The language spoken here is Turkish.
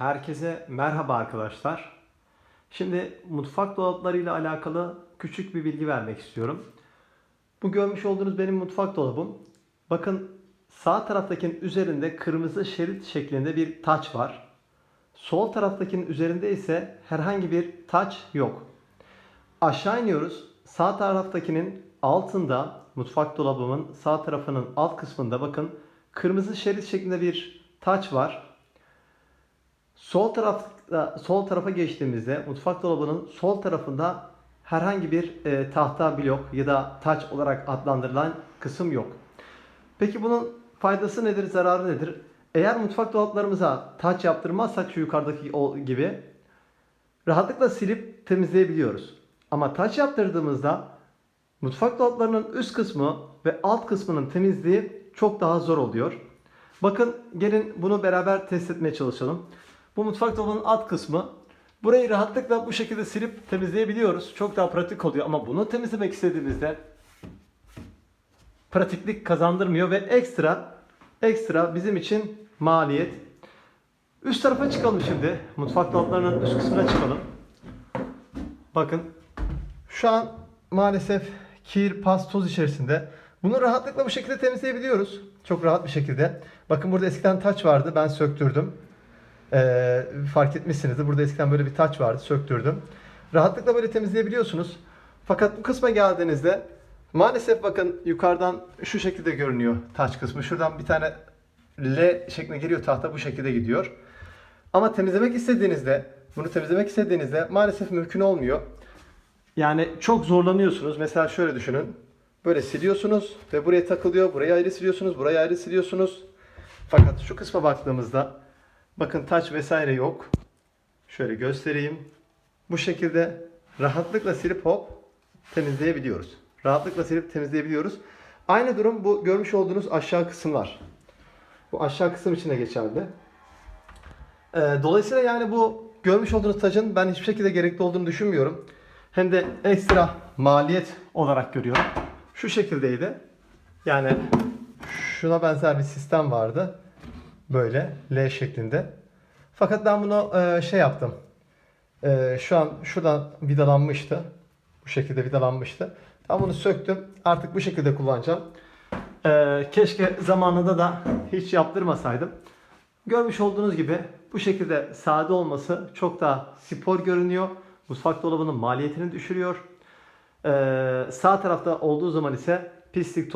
Herkese merhaba arkadaşlar. Şimdi mutfak dolaplarıyla alakalı küçük bir bilgi vermek istiyorum. Bu görmüş olduğunuz benim mutfak dolabım. Bakın sağ taraftakinin üzerinde kırmızı şerit şeklinde bir taç var. Sol taraftakinin üzerinde ise herhangi bir taç yok. Aşağı iniyoruz. Sağ taraftakinin altında mutfak dolabımın sağ tarafının alt kısmında bakın kırmızı şerit şeklinde bir taç var. Sol tarafta sol tarafa geçtiğimizde mutfak dolabının sol tarafında herhangi bir e, tahta blok ya da taç olarak adlandırılan kısım yok. Peki bunun faydası nedir, zararı nedir? Eğer mutfak dolaplarımıza taç yaptırmazsak şu yukarıdaki gibi rahatlıkla silip temizleyebiliyoruz. Ama taç yaptırdığımızda mutfak dolaplarının üst kısmı ve alt kısmının temizliği çok daha zor oluyor. Bakın gelin bunu beraber test etmeye çalışalım. Bu mutfak dolabının alt kısmı. Burayı rahatlıkla bu şekilde silip temizleyebiliyoruz. Çok daha pratik oluyor ama bunu temizlemek istediğimizde pratiklik kazandırmıyor ve ekstra ekstra bizim için maliyet. Üst tarafa çıkalım şimdi. Mutfak dolaplarının üst kısmına çıkalım. Bakın şu an maalesef kir, pas, toz içerisinde. Bunu rahatlıkla bu şekilde temizleyebiliyoruz. Çok rahat bir şekilde. Bakın burada eskiden taç vardı. Ben söktürdüm. Ee, fark etmişsinizdir. Burada eskiden böyle bir taç vardı. Söktürdüm. Rahatlıkla böyle temizleyebiliyorsunuz. Fakat bu kısma geldiğinizde maalesef bakın yukarıdan şu şekilde görünüyor taç kısmı. Şuradan bir tane L şeklinde geliyor tahta bu şekilde gidiyor. Ama temizlemek istediğinizde, bunu temizlemek istediğinizde maalesef mümkün olmuyor. Yani çok zorlanıyorsunuz. Mesela şöyle düşünün. Böyle siliyorsunuz ve buraya takılıyor. Burayı ayrı siliyorsunuz, burayı ayrı siliyorsunuz. Fakat şu kısma baktığımızda bakın taç vesaire yok. Şöyle göstereyim. Bu şekilde rahatlıkla silip hop temizleyebiliyoruz. Rahatlıkla silip temizleyebiliyoruz. Aynı durum bu görmüş olduğunuz aşağı kısımlar. Bu aşağı kısım için de geçerli. Ee, dolayısıyla yani bu görmüş olduğunuz tacın ben hiçbir şekilde gerekli olduğunu düşünmüyorum. Hem de ekstra maliyet olarak görüyorum. Şu şekildeydi. Yani şuna benzer bir sistem vardı. Böyle L şeklinde. Fakat ben bunu e, şey yaptım. E, şu an şuradan vidalanmıştı. Bu şekilde vidalanmıştı. Ben bunu söktüm. Artık bu şekilde kullanacağım. E, keşke zamanında da hiç yaptırmasaydım. Görmüş olduğunuz gibi bu şekilde sade olması çok daha spor görünüyor. Mutfak dolabının maliyetini düşürüyor. Ee, sağ tarafta olduğu zaman ise pislik